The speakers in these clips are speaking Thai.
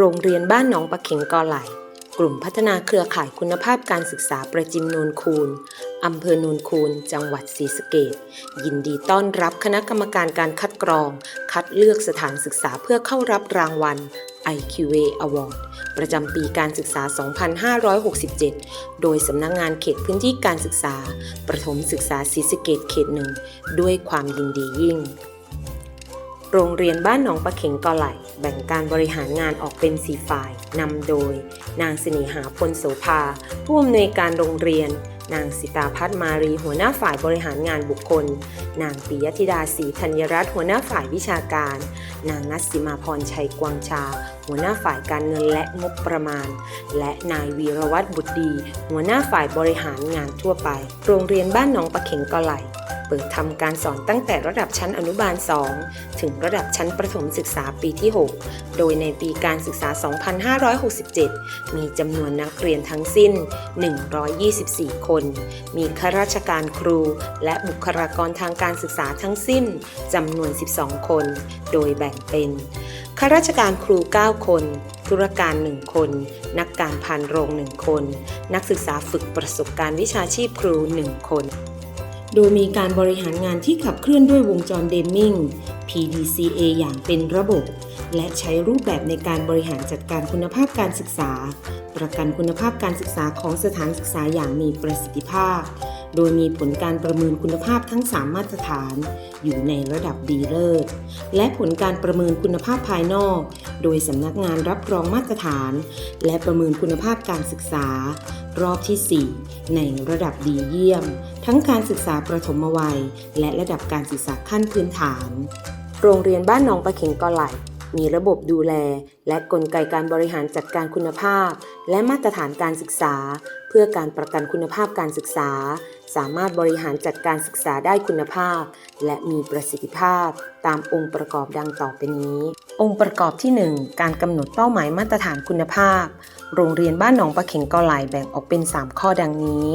โรงเรียนบ้านหนองปะเข็งกอไหล กลุ่มพัฒนาเครือข่ายคุณภาพการศึกษาประจิมโนนคูนอำเภอโนนคูนจังหวัดศรีสะเกษยินดีต้อนรับคณะกรรมการการคัดกรอง คัดเลือกสถานศึกษาเพื่อเข้ารับรางวัล IQA Award ประจำปีการศึกษา 2567 โดยสำนักงงานเขตพื้นที่การศึกษา ประถมศึกษาศรีสะเกษเขตหนึ่ง ด้วยความยินดียิ่ง โรงเรียนบ้านหนองปะเข็งกอไหล แบ่งการบริหารงานออกเป็นสีฝ่ายนำโดย นางสินีหาพลโสภา ผู้อำนวยการโรงเรียน นางสิตาพัฒมารีหัวหน้าฝ่ายบริหารงานบุคคล นางปิยธิดาศรีธัญรัตน์หัวหน้าฝ่ายวิชาการ นางนัสสิมาพรชัยกวางชา หัวหน้าฝ่ายการเงินและงบประมาณ และนายวีรวัตรบุตรดี หัวหน้าฝ่ายบริหารงานทั่วไป โรงเรียนบ้านหนองปะเข็งกอไหล เปิดทำการสอนตั้งแต่ระดับชั้นอนุบาล 2 ถึงระดับชั้นประถมศึกษาปีที่ 6 โดยในปีการศึกษา 2567 มีจำนวนนักเรียนทั้งสิ้น 124 คน มีข้าราชการครู และบุคลากรทางการศึกษาทั้งสิ้นจำนวน 12 คน โดยแบ่งเป็นข้าราชการครู 9 คนธุรการ 1 คน นักการพันโรง 1 คน นักศึกษาฝึกประสบการณ์วิชาชีพครู 1 คน โดยมีการบริหารงานที่ขับเคลื่อนด้วยวงจรเดมมิง PDCA อย่างเป็นระบบ และใช้รูปแบบในการบริหารจัดการคุณภาพการศึกษา ประกันคุณภาพการศึกษาของสถานศึกษาอย่างมีประสิทธิภาพ โดยมีผลการประเมินคุณภาพทั้ง 3 มาตรฐาน อยู่ในระดับดีเลิศและผลการประเมินคุณภาพภายนอก โดยสำนักงานรับรองมาตรฐาน และประเมินคุณภาพการศึกษา รอบที่ 4 ในระดับดีเยี่ยม ทั้งการศึกษาประถมวัย และระดับการศึกษาขั้นพื้นฐาน โรงเรียนบ้านหนองประเข็งกอไหลมีระบบดูแล และกลไกการบริหารจัดการคุณภาพ และมาตรฐานการศึกษา เพื่อการประกันคุณภาพการศึกษา สามารถบริหารจัดการศึกษาได้คุณภาพ และมีประสิทธิภาพ ตามองค์ประกอบดังต่อไปนี้ องค์ประกอบที่ 1 การกำหนดเป้าหมายมาตรฐานคุณภาพ โรงเรียนบ้านหนองปะเข็งกอไหลแบ่งออกเป็น 3 ข้อดังนี้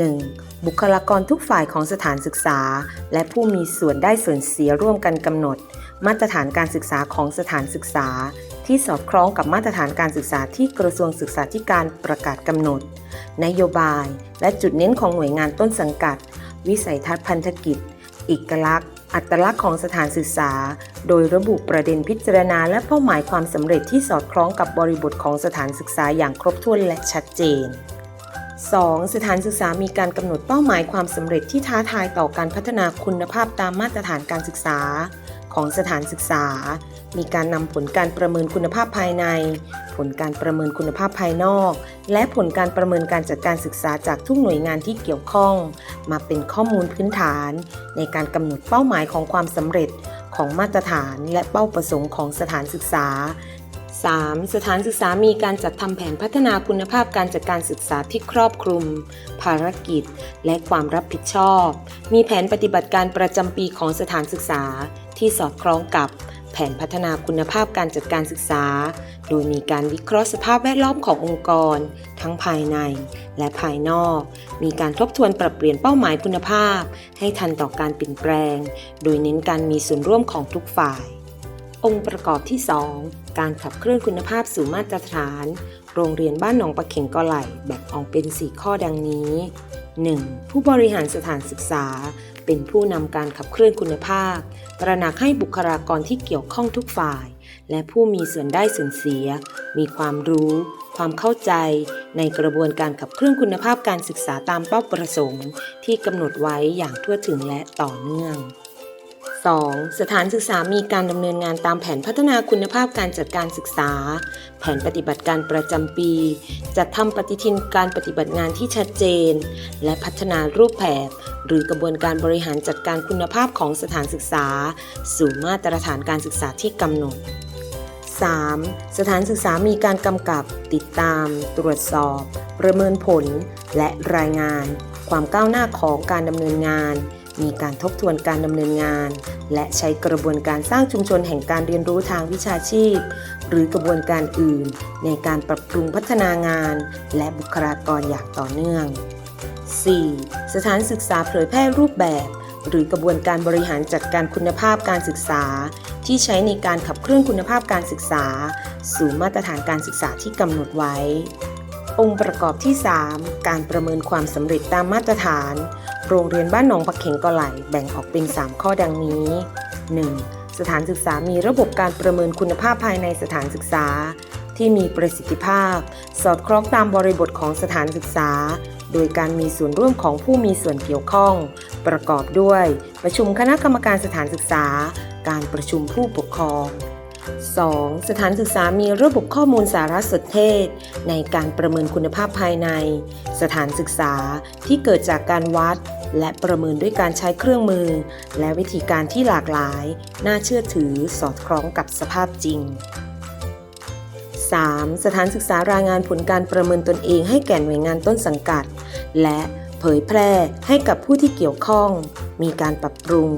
1. บุคลากรทุกฝ่ายของสถานศึกษา และผู้มีส่วนได้ส่วนเสียร่วมกันกำหนด มาตรฐานการศึกษาของสถานศึกษา ที่สอดคล้องกับมาตรฐานการศึกษาที่กระทรวงศึกษาธิการประกาศกำหนด นโยบาย และจุดเน้นของหน่วยงานต้นสังกัด วิสัยทัศน์พันธกิจเอกลักษณ์ อัตลักษณ์ของสถานศึกษา โดยระบุประเด็นพิจารณา และเป้าหมายความสำเร็จที่สอดคล้องกับบริบทของสถานศึกษาอย่างครบถ้วนและชัดเจน 2. สถานศึกษามีการกำหนดเป้าหมายความสำเร็จที่ท้าทายต่อการพัฒนาคุณภาพตามมาตรฐานการศึกษา ของสถานศึกษา มีการนำผลการประเมินคุณภาพภายใน ผลการประเมินคุณภาพภายนอก และผลการประเมินการจัดการศึกษาจากทุกหน่วยงานที่เกี่ยวข้อง มาเป็นข้อมูลพื้นฐาน ในการกำหนดเป้าหมายของความสำเร็จของมาตรฐานและเป้าประสงค์ของสถานศึกษา 3. สถานศึกษามีการจัดทำแผนพัฒนาคุณภาพการจัดการศึกษาที่ครอบคลุม ภารกิจ และความรับผิดชอบ มีแผนปฏิบัติการประจำปีของสถานศึกษา ที่สอดคล้องกับ แผนพัฒนาคุณภาพการจัดการศึกษา โดยมีการวิเคราะห์สภาพแวดล้อมขององค์กร ทั้งภายใน และภายนอก มีการทบทวนปรับเปลี่ยนเป้าหมายคุณภาพ ให้ทันต่อการเปลี่ยนแปลง โดยเน้นการมีส่วนร่วมของทุกฝ่าย องค์ประกอบที่ 2 การขับเคลื่อนคุณภาพสู่มาตรฐาน โรงเรียนบ้านหนองปะเข็งกอไหลแบ่งออกเป็น 4 ข้อดังนี้ 1. ผู้บริหารสถานศึกษา เป็นผู้นำการขับเคลื่อนคุณภาพ ตระหนักให้บุคลากรที่เกี่ยวข้องทุกฝ่าย และผู้มีส่วนได้ส่วนเสีย มีความรู้ ความเข้าใจ ในกระบวนการขับเคลื่อนคุณภาพการศึกษาตามเป้าประสงค์ ที่กำหนดไว้อย่างทั่วถึงและต่อเนื่อง 2. สถานศึกษามีการดำเนินงานตามแผนพัฒนาคุณภาพการจัดการศึกษา แผนปฏิบัติการประจำปี จัดทำปฏิทินการปฏิบัติงานที่ชัดเจน และพัฒนารูปแบบหรือกระบวนการบริหารจัดการคุณภาพของสถานศึกษา สู่มาตรฐานการศึกษาที่กำหนด 3. สถานศึกษามีการกำกับติดตาม ตรวจสอบ ประเมินผล และรายงาน ความก้าวหน้าของการดำเนินงาน มีการทบทวนการดำเนินงาน และใช้กระบวนการสร้างชุมชนแห่งการเรียนรู้ทางวิชาชีพ หรือกระบวนการอื่น ในการปรับปรุงพัฒนางาน และบุคลากรอย่างต่อเนื่อง 4. สถานศึกษาเผยแพร่รูปแบบ หรือกระบวนการบริหารจัดการคุณภาพการศึกษา ที่ใช้ในการขับเคลื่อนคุณภาพการศึกษา สู่มาตรฐานการศึกษาที่กำหนดไว้ องค์ประกอบที่ 3 การประเมินความสำเร็จตามมาตรฐาน โรงเรียนบ้านหนองปะเข็งกอไหลแบ่งออกเป็น 3 ข้อดังนี้ 1. สถานศึกษามีระบบการประเมินคุณภาพภายในสถานศึกษา ที่มีประสิทธิภาพ สอดคล้องตามบริบทของสถานศึกษา โดยการมีส่วนร่วมของผู้มีส่วนเกี่ยวข้อง ประกอบด้วย ประชุมคณะกรรมการสถานศึกษา การประชุมผู้ปกครอง 2. สถานศึกษามีระบบข้อมูลสารสนเทศ ในการประเมินคุณภาพภายใน สถานศึกษาที่เกิดจากการวัด และประเมินด้วยการใช้เครื่องมือ และวิธีการที่หลากหลาย น่าเชื่อถือสอดคล้องกับสภาพจริง 3. สถานศึกษารายงานผลการประเมินตนเองให้แก่หน่วยงานต้นสังกัด และ เผยแพร่ให้กับผู้ที่เกี่ยวข้อง มีการปรับปรุง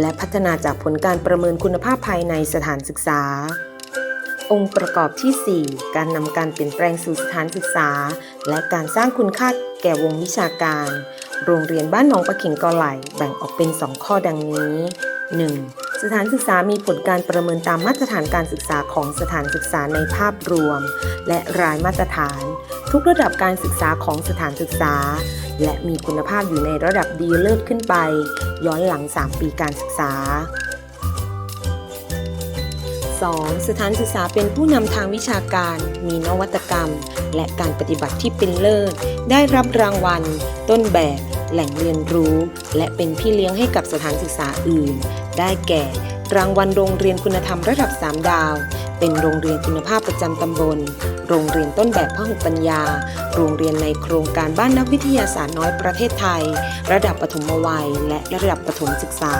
และพัฒนาจากผลการประเมินคุณภาพภายในสถานศึกษา องค์ประกอบที่ 4 การนำการเปลี่ยนแปลงสู่สถานศึกษา และการสร้างคุณค่าแก่วงวิชาการ โรงเรียนบ้านหนองปะเข็งกอไหลแบ่งออกเป็น 2 ข้อดังนี้ 1. สถานศึกษามีผลการประเมินตามมาตรฐานการศึกษาของสถานศึกษาในภาพรวม และรายมาตรฐาน ทุกระดับการศึกษาของสถานศึกษา และมีคุณภาพอยู่ในระดับดีเลิศขึ้นไป ย้อนหลัง 3 ปีการศึกษา 2. สถานศึกษาเป็นผู้นำทางวิชาการ มีนวัตกรรม และการปฏิบัติที่เป็นเลิศ ได้รับรางวัล ต้นแบบ แหล่งเรียนรู้ และเป็นพี่เลี้ยงให้กับสถานศึกษาอื่น ได้แก่ รางวัลโรงเรียนคุณธรรมระดับ 3 ดาว เป็นโรงเรียนคุณภาพประจำตำบล โรงเรียนต้นแบบพหุปัญญา โรงเรียนในโครงการบ้านนักวิทยาศาสตร์น้อยประเทศไทย ระดับปฐมวัย และระดับประถมศึกษา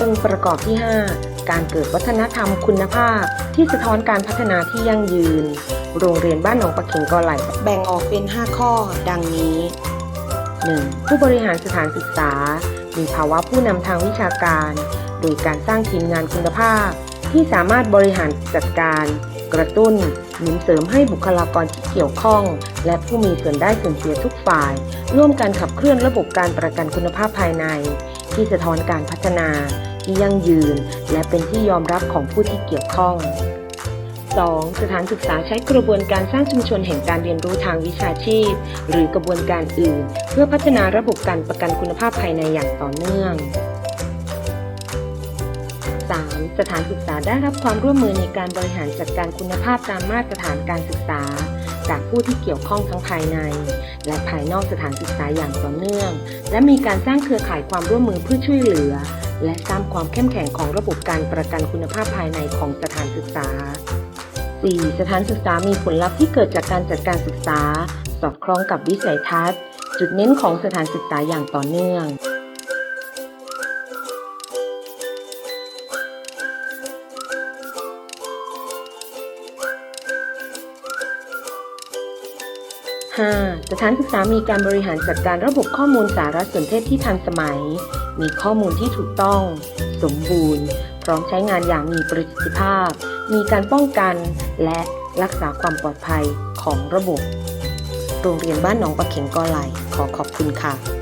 องค์ประกอบที่ 5 การเกิดวัฒนธรรมคุณภาพ ที่สะท้อนการพัฒนาที่ยั่งยืน โรงเรียนบ้านหนองปะเข็งกอไหลแบ่งออกเป็น 5 ข้อ ดังนี้ 1. ผู้บริหารสถานศึกษา มีภาวะผู้นำทางวิชาการ โดยการสร้างทีมงานคุณภาพ ที่สามารถบริหารจัดการ กระตุ้นหนุนเสริมให้บุคลากรที่เกี่ยวข้อง และผู้มีส่วนได้ส่วนเสียทุกฝ่าย ร่วมกันขับเคลื่อนระบบการประกันคุณภาพภายใน ที่สะท้อนการพัฒนา ที่ยั่งยืน และเป็นที่ยอมรับของผู้ที่เกี่ยวข้อง 2. สถานศึกษาใช้กระบวนการสร้างชุมชนแห่งการเรียนรู้ทางวิชาชีพ หรือกระบวนการอื่น เพื่อพัฒนาระบบการประกันคุณภาพภายในอย่างต่อเนื่อง 3. สถานศึกษาได้รับความร่วมมือในการบริหารจัดการคุณภาพตามมาตรฐานการศึกษา จากผู้ที่เกี่ยวข้องทั้งภายใน และภายนอกสถานศึกษาอย่างต่อเนื่อง และมีการสร้างเครือข่ายความร่วมมือเพื่อช่วยเหลือ และสร้างความเข้มแข็งของระบบการประกันคุณภาพภายในของสถานศึกษา 4. สถานศึกษามีผลลัพธ์ที่เกิดจากการจัดการศึกษา สอดคล้องกับวิสัยทัศน์ จุดเน้นของสถานศึกษาอย่างต่อเนื่อง 5. สถานศึกษามีการบริหารจัดการระบบข้อมูลสารสนเทศที่ทันสมัย มีข้อมูลที่ถูกต้อง สมบูรณ์ พร้อมใช้งานอย่างมีประสิทธิภาพ มีการป้องกันและรักษาความปลอดภัยของระบบ โรงเรียนบ้านหนองปะเข็งกอไหลขอขอบคุณค่ะ